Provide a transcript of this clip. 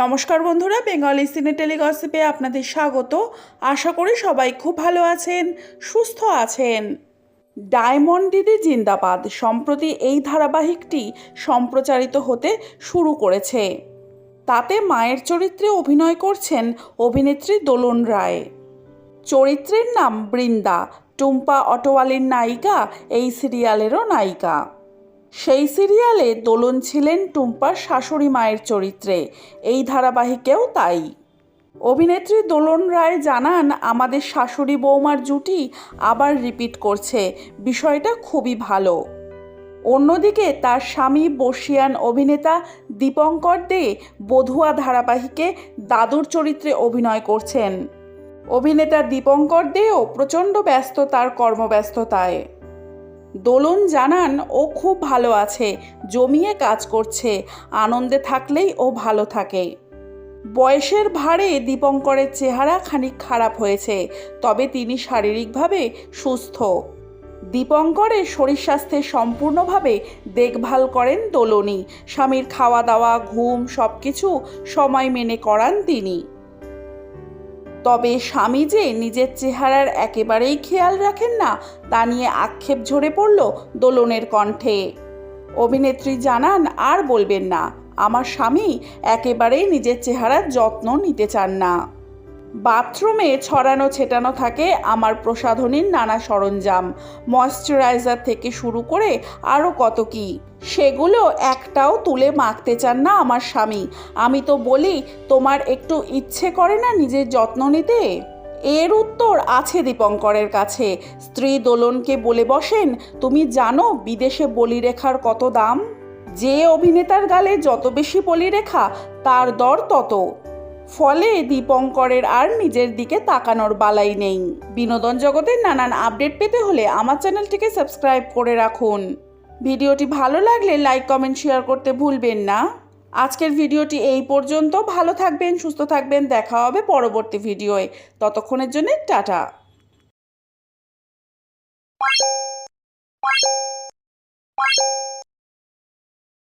নমস্কার বন্ধুরা, বেঙ্গলি সিনে টেলিগসিপে আপনাদের স্বাগত। আশা করি সবাই খুব ভালো আছেন, সুস্থ আছেন। ডায়মন্ড দিদি জিন্দাবাদ সম্প্রতি এই ধারাবাহিকটি সম্প্রচারিত হতে শুরু করেছে। তাতে মায়ের চরিত্রে অভিনয় করছেন অভিনেত্রী দোলন রায়। চরিত্রের নাম বৃন্দা, টুম্পা অটোয়ালির নায়িকা, এই সিরিয়ালেরও নায়িকা। সেই সিরিয়ালে দোলন ছিলেন টুম্পার শাশুড়ি মায়ের চরিত্রে। এই ধারাবাহিকেও তাই। অভিনেত্রী দোলন রায় জানান, আমাদের শাশুড়ি বৌমার জুটি আবার রিপিট করছে। বিষয়টা খুবই ভালো। অন্যদিকে তার স্বামী বর্ষিয়ান অভিনেতা দীপঙ্কর দে বধুয়া ধারাবাহিকে দাদুর চরিত্রে অভিনয় করছেন। অভিনেতা দীপঙ্কর দেও প্রচণ্ড ব্যস্ত তার কর্মব্যস্ততায়। দোলন জানান, ও খুব ভালো আছে, জমিয়ে কাজ করছে, আনন্দে থাকলেই ও ভালো থাকে। বয়সের ভারে দীপঙ্করের চেহারা খানিক খারাপ হয়েছে, তবে তিনি শারীরিকভাবে সুস্থ। দীপঙ্করের শরীর স্বাস্থ্যের সম্পূর্ণভাবে দেখভাল করেন দোলনী স্বামীর খাওয়া দাওয়া, ঘুম সব কিছু সময় মেনে করান তিনি। তবে স্বামী যে নিজের চেহারার একেবারেই খেয়াল রাখেন না, তা নিয়ে আক্ষেপ ঝরে পড়ল দোলনের কণ্ঠে। অভিনেত্রী জানান, আর বলবেন না, আমার স্বামী একেবারেই নিজের চেহারার যত্ন নিতে চান না। বাথরুমে ছড়ানো ছেটানো থাকে আমার প্রসাধনীর নানা সরঞ্জাম। ময়শ্চারাইজার থেকে শুরু করে আরও কত কি। সেগুলো একটাও তুলে মাখতে চান না আমার স্বামী। আমি তো বলি, তোমার একটু ইচ্ছে করে না নিজের যত্ন নিতে? এর উত্তর আছে দীপঙ্করের কাছে। স্ত্রী দোলনকে বলে বসেন, তুমি জানো বিদেশে বলিরেখার কত দাম? যে অভিনেতার গালে যত বেশি বলিরেখা, তার দর তত। ফলে দীপঙ্করের আর নিজের দিকে তাকানোর বালাই নেই। বিনোদন জগতের নানান আপডেট পেতে হলে আমার চ্যানেলটিকে সাবস্ক্রাইব করে রাখুন। ভিডিওটি ভালো লাগলে লাইক, কমেন্ট, শেয়ার করতে ভুলবেন না। আজকের ভিডিওটি এই পর্যন্ত। ভালো থাকবেন, সুস্থ থাকবেন। দেখা হবে পরবর্তী ভিডিওয়ে। ততক্ষণের জন্য টাটা।